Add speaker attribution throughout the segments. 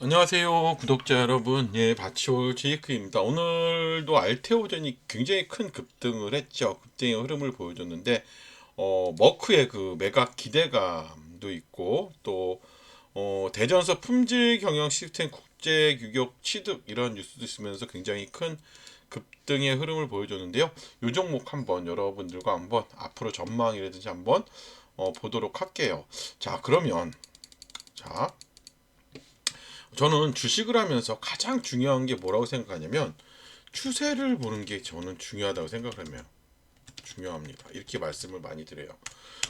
Speaker 1: 안녕하세요 구독자 여러분. 예 바치올 제이크입니다. 오늘도 알테오전이 굉장히 큰 급등을 했죠. 급등의 흐름을 보여줬는데 어 머크의 그 매각 기대감도 있고 또 어, 대전서 품질 경영 시스템 국제 규격 취득 이런 뉴스도 있으면서 굉장히 큰 급등의 흐름을 보여줬는데요. 요 종목 한번 여러분들과 한번 앞으로 전망이라든지 한번 어, 보도록 할게요. 자 그러면 자 저는 주식을 하면서 가장 중요한 게 뭐라고 생각하냐면 추세를 보는 게 저는 중요하다고 생각을 하면 중요합니다. 이렇게 말씀을 많이 드려요.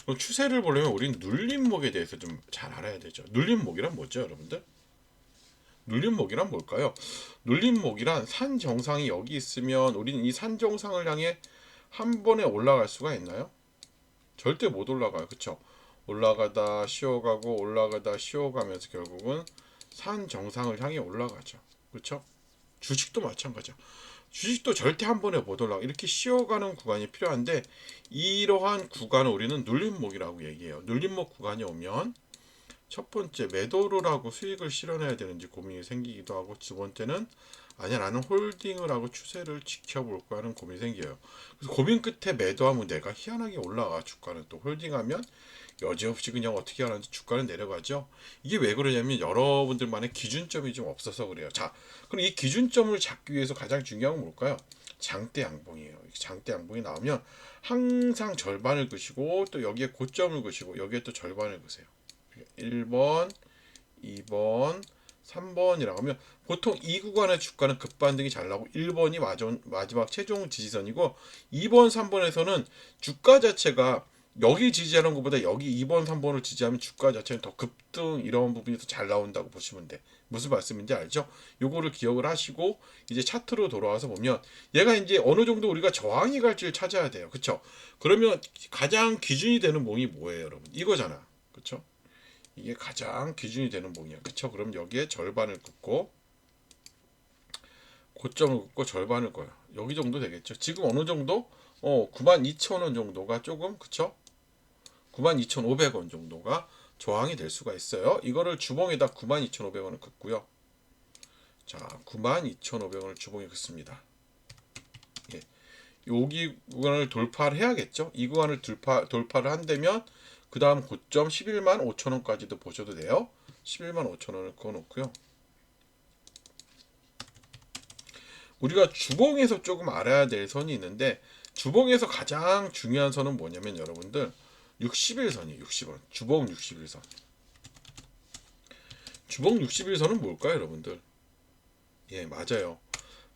Speaker 1: 그럼 추세를 보려면 우리는 눌림목에 대해서 좀 잘 알아야 되죠. 눌림목이란 뭐죠, 여러분들? 눌림목이란 뭘까요? 눌림목이란 산 정상이 여기 있으면 우리는 이 산 정상을 향해 한 번에 올라갈 수가 있나요? 절대 못 올라가요. 그쵸? 올라가다 쉬어가고 올라가다 쉬어가면서 결국은 산 정상을 향해 올라가죠. 그렇죠? 주식도 마찬가지야. 주식도 절대 한 번에 못 올라가. 이렇게 쉬어가는 구간이 필요한데 이러한 구간을 우리는 눌림목이라고 얘기해요. 눌림목 구간이 오면 첫 번째 매도를 하고 수익을 실현해야 되는지 고민이 생기기도 하고 두 번째는 아니야 나는 홀딩을 하고 추세를 지켜볼까 하는 고민이 생겨요. 그래서 고민 끝에 매도하면 내가 희한하게 올라가 주가는 또 홀딩하면 여지없이 그냥 어떻게 하는지 주가는 내려가죠. 이게 왜 그러냐면 여러분들만의 기준점이 좀 없어서 그래요. 자, 그럼 이 기준점을 잡기 위해서 가장 중요한 건 뭘까요? 장대 양봉이에요. 장대 양봉이 나오면 항상 절반을 그시고 또 여기에 고점을 그시고 여기에 또 절반을 그세요. 1번, 2번, 3번이라고 하면 보통 이 구간의 주가는 급반등이 잘 나고 1번이 마지막 최종 지지선이고 2번, 3번에서는 주가 자체가 여기 지지하는 것보다 여기 2번, 3번을 지지하면 주가 자체는 더 급등 이런 부분이 더 잘 나온다고 보시면 돼. 무슨 말씀인지 알죠? 요거를 기억을 하시고 이제 차트로 돌아와서 보면 얘가 이제 어느 정도 우리가 저항이 갈지를 찾아야 돼요. 그쵸? 그러면 가장 기준이 되는 몽이 뭐예요, 여러분? 이거잖아. 그쵸? 이게 가장 기준이 되는 몽이야. 그쵸? 그럼 여기에 절반을 긋고 고점을 긋고 절반을 꺼요. 여기 정도 되겠죠. 지금 어느 정도? 어, 92,000원 정도가 조금, 그쵸? 92,500원 정도가 저항이 될 수가 있어요. 이거를 주봉에다 92,500원을 긋고요. 자, 92,500원을 주봉에 긋습니다. 예. 여기 구간을 돌파를 해야겠죠. 이 구간을 돌파, 돌파를 한다면 그 다음 고점 11만 5천원까지도 보셔도 돼요. 11만 5천원을 그어놓고요. 우리가 주봉에서 조금 알아야 될 선이 있는데 주봉에서 가장 중요한 선은 뭐냐면 여러분들 60일선이에요. 60원. 주봉 60일선. 주봉 60일선은 뭘까요, 여러분들? 예, 맞아요.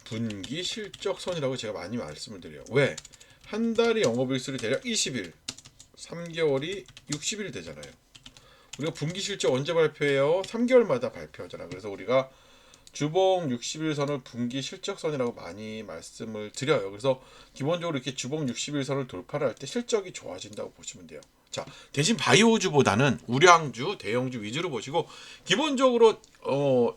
Speaker 1: 분기 실적선이라고 제가 많이 말씀을 드려요. 왜? 한 달이 영업일수를 대략 20일, 3개월이 60일 되잖아요. 우리가 분기 실적 언제 발표해요? 3개월마다 발표하잖아. 그래서 우리가 주봉 60일선을 분기 실적선이라고 많이 말씀을 드려요. 그래서 기본적으로 이렇게 주봉 60일선을 돌파를 할 때 실적이 좋아진다고 보시면 돼요. 자, 대신 바이오주보다는 우량주, 대형주 위주로 보시고 기본적으로 어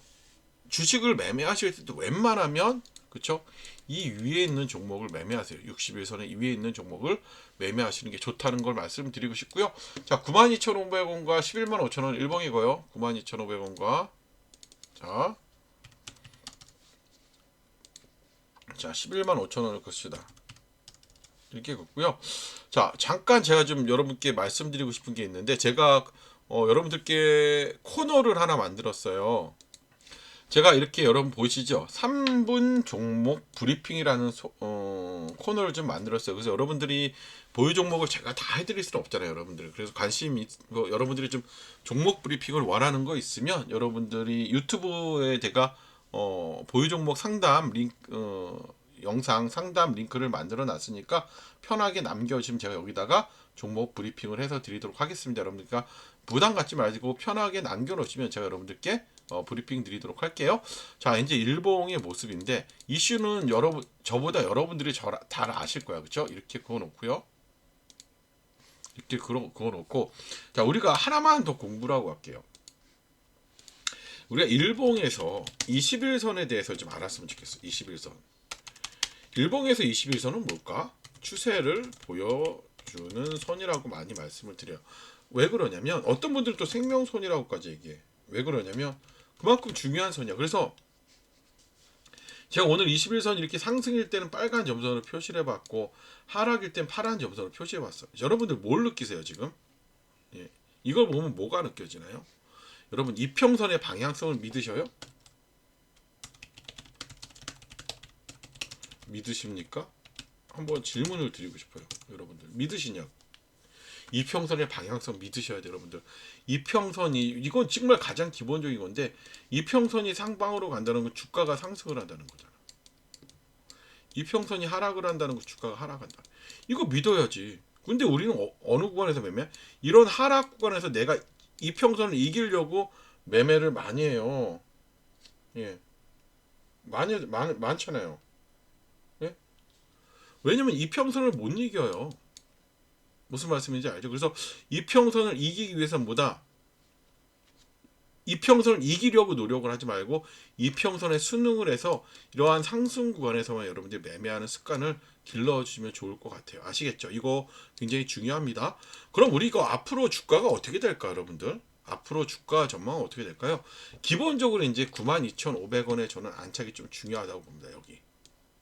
Speaker 1: 주식을 매매하실 때도 웬만하면 그쵸? 이 위에 있는 종목을 매매하세요. 60일선에 이 위에 있는 종목을 매매하시는 게 좋다는 걸 말씀드리고 싶고요. 자, 92,500원과 11만 5천원 일봉이고요. 92,500원과 자, 자 11만 5천 원을 긋시다. 이렇게 긋고요. 자 잠깐 제가 좀 여러분께 말씀드리고 싶은 게 있는데 제가 어, 여러분들께 코너를 하나 만들었어요. 제가 이렇게 여러분 보시죠? 3분 종목 브리핑이라는 소, 어, 코너를 좀 만들었어요. 그래서 여러분들이 보유 종목을 제가 다 해드릴 수는 없잖아요 여러분들. 그래서 관심 있, 뭐, 여러분들이 좀 종목 브리핑을 원하는 거 있으면 여러분들이 유튜브에 제가 어, 보유 종목 상담 링크 어, 영상 상담 링크를 만들어 놨으니까 편하게 남겨주시면 제가 여기다가 종목 브리핑을 해서 드리도록 하겠습니다. 여러분들 그러니까 부담 갖지 마시고 편하게 남겨놓으시면 제가 여러분들께 어, 브리핑 드리도록 할게요. 자 이제 일봉의 모습인데 이슈는 여러분 저보다 여러분들이 잘 아실 거야 그렇죠? 이렇게 그어놓고요. 이렇게 그어놓고 자 우리가 하나만 더 공부를 하고 갈게요. 우리가 일봉에서 21선에 대해서 좀 알았으면 좋겠어. 21선. 일봉에서 21선은 뭘까? 추세를 보여주는 선이라고 많이 말씀을 드려요. 왜 그러냐면 어떤 분들은 또 생명선이라고까지 얘기해. 왜 그러냐면 그만큼 중요한 선이야. 그래서 제가 오늘 21선 이렇게 상승일 때는 빨간 점선으로 표시를 해봤고 하락일 땐 파란 점선으로 표시해봤어요. 여러분들 뭘 느끼세요 지금? 예. 이걸 보면 뭐가 느껴지나요? 여러분 이평선의 방향성을 믿으셔요? 믿으십니까? 한번 질문을 드리고 싶어요. 여러분들 믿으시냐고. 이평선의 방향성 믿으셔야 돼요, 여러분들. 이평선이 이건 정말 가장 기본적인 건데 이평선이 상방으로 간다는 건 주가가 상승을 한다는 거잖아. 이평선이 하락을 한다는 건 주가가 하락한다. 이거 믿어야지. 근데 우리는 어, 느 구간에서 매매? 이런 하락 구간에서 내가 이 평선을 이기려고 매매를 많이 해요. 예. 많이 많 많잖아요. 예? 왜냐면 이 평선을 못 이겨요. 무슨 말씀인지 알죠? 그래서 이 평선을 이기기 위해서는 뭐다? 이평선을 이기려고 노력을 하지 말고 이평선에 순응을 해서 이러한 상승 구간에서만 여러분들이 매매하는 습관을 길러주시면 좋을 것 같아요. 아시겠죠? 이거 굉장히 중요합니다. 그럼 우리 이거 앞으로 주가가 어떻게 될까, 여러분들? 앞으로 주가 전망은 어떻게 될까요? 기본적으로 이제 92,500원에 저는 안착이 좀 중요하다고 봅니다. 여기.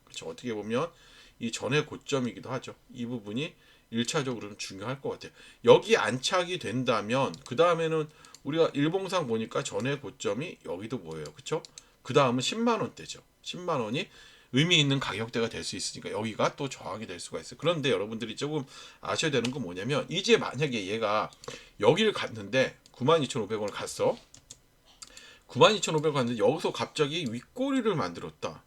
Speaker 1: 그렇죠. 어떻게 보면 이 전의 고점이기도 하죠. 이 부분이 1차적으로는 중요할 것 같아요. 여기 안착이 된다면 그 다음에는 우리가 일봉상 보니까 전의 고점이 여기도 뭐예요, 그렇죠? 그 다음은 10만 원대죠. 10만 원이 의미 있는 가격대가 될 수 있으니까 여기가 또 저항이 될 수가 있어요. 그런데 여러분들이 조금 아셔야 되는 건 뭐냐면 이제 만약에 얘가 여기를 갔는데 92,500원을 갔어. 92,500원 갔는데 여기서 갑자기 윗꼬리를 만들었다.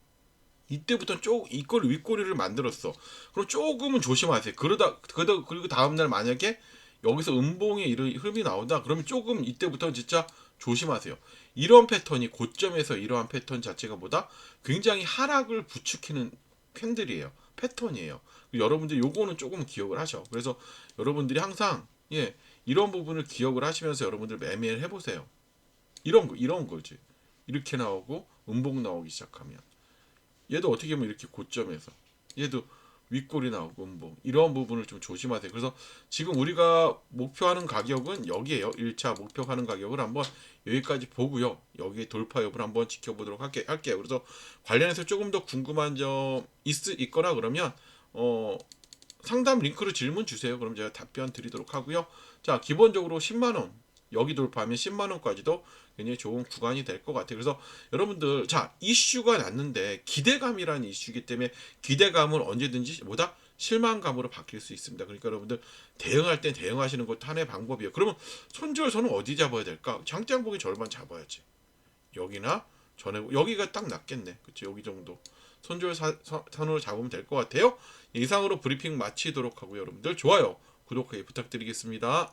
Speaker 1: 이때부터 쪽 이꼴 윗꼬리를 만들었어. 그럼 조금은 조심하세요. 그러다 그러다 그리고 다음 날 만약에 여기서 음봉의 이런 흐름이 나온다. 그러면 조금 이때부터 진짜 조심하세요. 이런 패턴이 고점에서 이러한 패턴 자체가 보다 굉장히 하락을 부추기는 캔들이에요. 패턴이에요. 여러분들 요거는 조금 기억을 하셔. 그래서 여러분들이 항상 예 이런 부분을 기억을 하시면서 여러분들 매매를 해보세요. 이런 거 이런 거지. 이렇게 나오고 음봉 나오기 시작하면 얘도 어떻게 보면 이렇게 고점에서 얘도 윗골이 나오고 음봉 이런 부분을 좀 조심하세요. 그래서 지금 우리가 목표하는 가격은 여기에요. 1차 목표하는 가격을 한번 여기까지 보고요. 여기 돌파 여부를 한번 지켜보도록 할게, 할게요. 그래서 관련해서 조금 더 궁금한 점 있, 있거나 그러면 어, 상담 링크로 질문 주세요. 그럼 제가 답변 드리도록 하고요. 자, 기본적으로 10만 원 여기 돌파하면 10만 원까지도 굉장히 좋은 구간이 될 것 같아요. 그래서 여러분들 자 이슈가 났는데 기대감이라는 이슈이기 때문에 기대감은 언제든지 뭐다 실망감으로 바뀔 수 있습니다. 그러니까 여러분들 대응할 때 대응하시는 것도 하나의 방법이에요. 그러면 손절선은 어디 잡아야 될까? 장장복의 절반 잡아야지. 여기나 전에 여기가 딱 낫겠네. 그렇죠? 여기 정도. 손절 선으로 잡으면 될 것 같아요. 이상으로 브리핑 마치도록 하고요. 여러분들 좋아요, 구독하기 부탁드리겠습니다.